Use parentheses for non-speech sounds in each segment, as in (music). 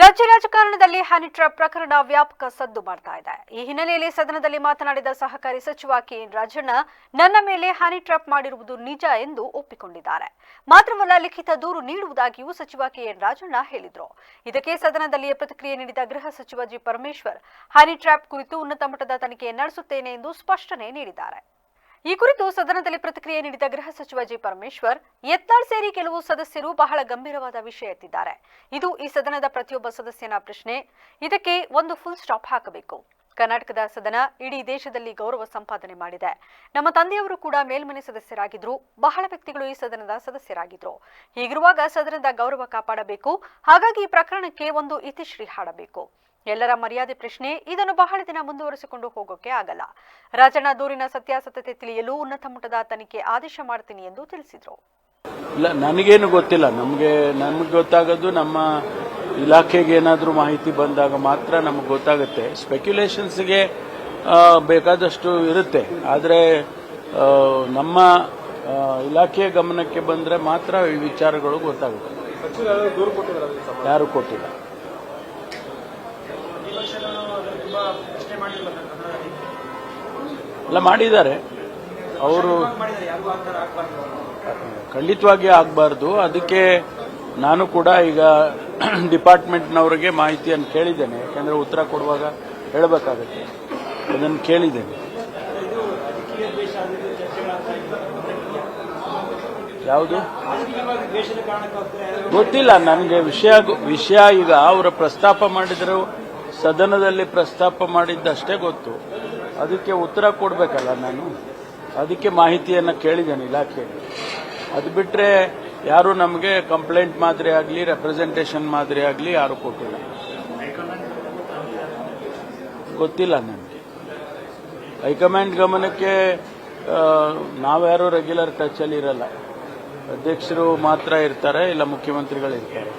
ರಾಜ್ಯ ರಾಜಕಾರಣದಲ್ಲಿ honey trap ಪ್ರಕರಣ ವ್ಯಾಪಕ ಸದ್ದು ಮಾಡ್ತಾ ಇದೆ. ಈ ಹಿನ್ನೆಲೆಯಲ್ಲಿ ಸದನದಲ್ಲಿ ಮಾತನಾಡಿದ ಸಹಕಾರಿ ಸಚಿವ ಕೆಎನ್ ರಾಜಣ್ಣ, ನನ್ನ ಮೇಲೆ ಹನಿ ಟ್ರ್ಯಾಪ್ ಮಾಡಿರುವುದು ನಿಜ ಎಂದು ಒಪ್ಪಿಕೊಂಡಿದ್ದಾರೆ. ಮಾತ್ರವಲ್ಲ, ಲಿಖಿತ ದೂರು ನೀಡುವುದಾಗಿಯೂ ಸಚಿವ ಕೆಎನ್ ರಾಜಣ್ಣ ಹೇಳಿದರು. ಇದಕ್ಕೆ ಸದನದಲ್ಲಿ ಪ್ರತಿಕ್ರಿಯೆ ನೀಡಿದ ಗೃಹ ಸಚಿವ ಜಿ ಪರಮೇಶ್ವರ್ ಹನಿ ಟ್ರಾಪ್ ಕುರಿತು ಉನ್ನತ ಮಟ್ಟದ ತನಿಖೆ ನಡೆಸುತ್ತೇನೆ ಎಂದು ಸ್ಪಷ್ಟನೆ ನೀಡಿದ್ದಾರೆ. ಈ ಕುರಿತು ಸದನದಲ್ಲಿ ಪ್ರತಿಕ್ರಿಯೆ ನೀಡಿದ ಗೃಹ ಸಚಿವ ಜಿ ಪರಮೇಶ್ವರ್ ಯತ್ನಾಳ್ ಸೇರಿ ಕೆಲವು ಸದಸ್ಯರು ಬಹಳ ಗಂಭೀರವಾದ ವಿಷಯ ಎತ್ತಿದ್ದಾರೆ. ಇದು ಈ ಸದನದ ಪ್ರತಿಯೊಬ್ಬ ಸದಸ್ಯನ ಪ್ರಶ್ನೆ. ಇದಕ್ಕೆ ಒಂದು ಫುಲ್ ಸ್ಟಾಪ್ ಹಾಕಬೇಕು. ಕರ್ನಾಟಕದ ಸದನ ಇಡೀ ದೇಶದಲ್ಲಿ ಗೌರವ ಸಂಪಾದನೆ ಮಾಡಿದೆ. ನಮ್ಮ ತಂದೆಯವರು ಕೂಡ ಮೇಲ್ಮನೆ ಸದಸ್ಯರಾಗಿದ್ರು, ಬಹಳ ವ್ಯಕ್ತಿಗಳು ಈ ಸದನದ ಸದಸ್ಯರಾಗಿದ್ರು. ಹೀಗಿರುವಾಗ ಸದನದ ಗೌರವ ಕಾಪಾಡಬೇಕು. ಹಾಗಾಗಿ ಈ ಪ್ರಕರಣಕ್ಕೆ ಒಂದು ಇತಿಶ್ರೀ ಹಾಡಬೇಕು. ಎಲ್ಲರ ಮರ್ಯಾದೆ ಪ್ರಶ್ನೆ, ಇದನ್ನು ಬಹಳ ದಿನ ಮುಂದುವರಿಸಿಕೊಂಡು ಹೋಗೋಕೆ ಆಗಲ್ಲ. ರಾಜಣ್ಣ ದೂರಿನ ಸತ್ಯಾಸತ್ಯತೆ ತಿಳಿಯಲು ಉನ್ನತ ಮಟ್ಟದ ತನಿಖೆ ಆದೇಶ ಮಾಡ್ತೀನಿ ಎಂದು ತಿಳಿಸಿದರು. ಇಲ್ಲ, ನನಗೇನು ಗೊತ್ತಿಲ್ಲ. ನಮಗೆ ನಮಗೆ ಗೊತ್ತಾಗೋದು ನಮ್ಮ ಇಲಾಖೆಗೆ ಏನಾದರೂ ಮಾಹಿತಿ ಬಂದಾಗ ಮಾತ್ರ ನಮಗೆ ಗೊತ್ತಾಗುತ್ತೆ. ಸ್ಪೆಕ್ಯುಲೇಷನ್ಸ್ಗೆ ಬೇಕಾದಷ್ಟು ಇರುತ್ತೆ. ಆದರೆ ನಮ್ಮ ಇಲಾಖೆಯ ಗಮನಕ್ಕೆ ಬಂದರೆ ಮಾತ್ರ ಈ ವಿಚಾರಗಳು ಗೊತ್ತಾಗುತ್ತೆ. ಯಾರು ಕೊಟ್ಟಿಲ್ಲ. ಎಲ್ಲ ಮಾಡಿದ್ದಾರೆ. ಅವರು ಖಂಡಿತವಾಗಿ ಆಗಬಾರ್ದು. ಅದಕ್ಕೆ ನಾನು ಕೂಡ ಈಗ (clears throat) ಡಿಪಾರ್ಟ್ಮೆಂಟ್ನವರಿಗೆ ಮಾಹಿತಿಯನ್ನು ಕೇಳಿದ್ದೇನೆ. ಯಾಕಂದ್ರೆ ಉತ್ತರ ಕೊಡುವಾಗ ಹೇಳಬೇಕಾಗುತ್ತೆ. ಅದನ್ನು ಕೇಳಿದ್ದೇನೆ. ಯಾವುದು? ಗೊತ್ತಿಲ್ಲ. ನನಗೆ ವಿಷಯ ವಿಷಯ ಈಗ ಅವರು ಪ್ರಸ್ತಾಪ ಮಾಡಿದ್ರು. ಸದನದಲ್ಲಿ ಪ್ರಸ್ತಾಪ ಮಾಡಿದ್ದಷ್ಟೇ ಗೊತ್ತು. ಅದಕ್ಕೆ ಉತ್ತರ ಕೊಡಬೇಕಲ್ಲ ನಾನು? ಅದಕ್ಕೆ ಮಾಹಿತಿಯನ್ನು ಕೇಳಿದ್ದೇನೆ ಇಲಾಖೆಯಲ್ಲಿ. ಅದು ಬಿಟ್ಟರೆ ಯಾರು ನಮಗೆ ಕಂಪ್ಲೇಂಟ್ ಮಾದರಿ ಆಗಲಿ ರೆಪ್ರೆಸೆಂಟೇಷನ್ ಮಾದರಿ ಆಗಲಿ ಯಾರು ಕೊಟ್ಟಿಲ್ಲ. ಗೊತ್ತಿಲ್ಲ ನನಗೆ. ಹೈಕಮಾಂಡ್ ಗಮನಕ್ಕೆ ನಾವ್ಯಾರು ರೆಗ್ಯುಲರ್ ಟಚಲ್ಲಿ ಇರಲ್ಲ. ಅಧ್ಯಕ್ಷರು ಮಾತ್ರ ಇರ್ತಾರೆ, ಇಲ್ಲ ಮುಖ್ಯಮಂತ್ರಿಗಳು ಇರ್ತಾರೆ.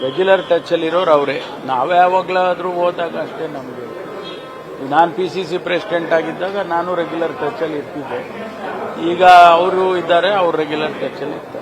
ರೆಗ್ಯುಲರ್ ಅಲ್ಲಿ ಇರೋರು ಅವರೇ. ನಾವೇ ಯಾವಾಗಲಾದರೂ ಹೋದಾಗ ಅಷ್ಟೇ ನಮಗೆ. ನಾನು ಪಿ ಸಿ ಸಿ ಪ್ರೆಸಿಡೆಂಟ್ ಆಗಿದ್ದಾಗ ನಾನು ರೆಗ್ಯುಲರ್ ಟಚಲ್ಲಿ ಇರ್ತಿದ್ದೆ. ಈಗ ಅವರು ಇದ್ದಾರೆ, ಅವ್ರು ರೆಗ್ಯುಲರ್ ಇರ್ತಾರೆ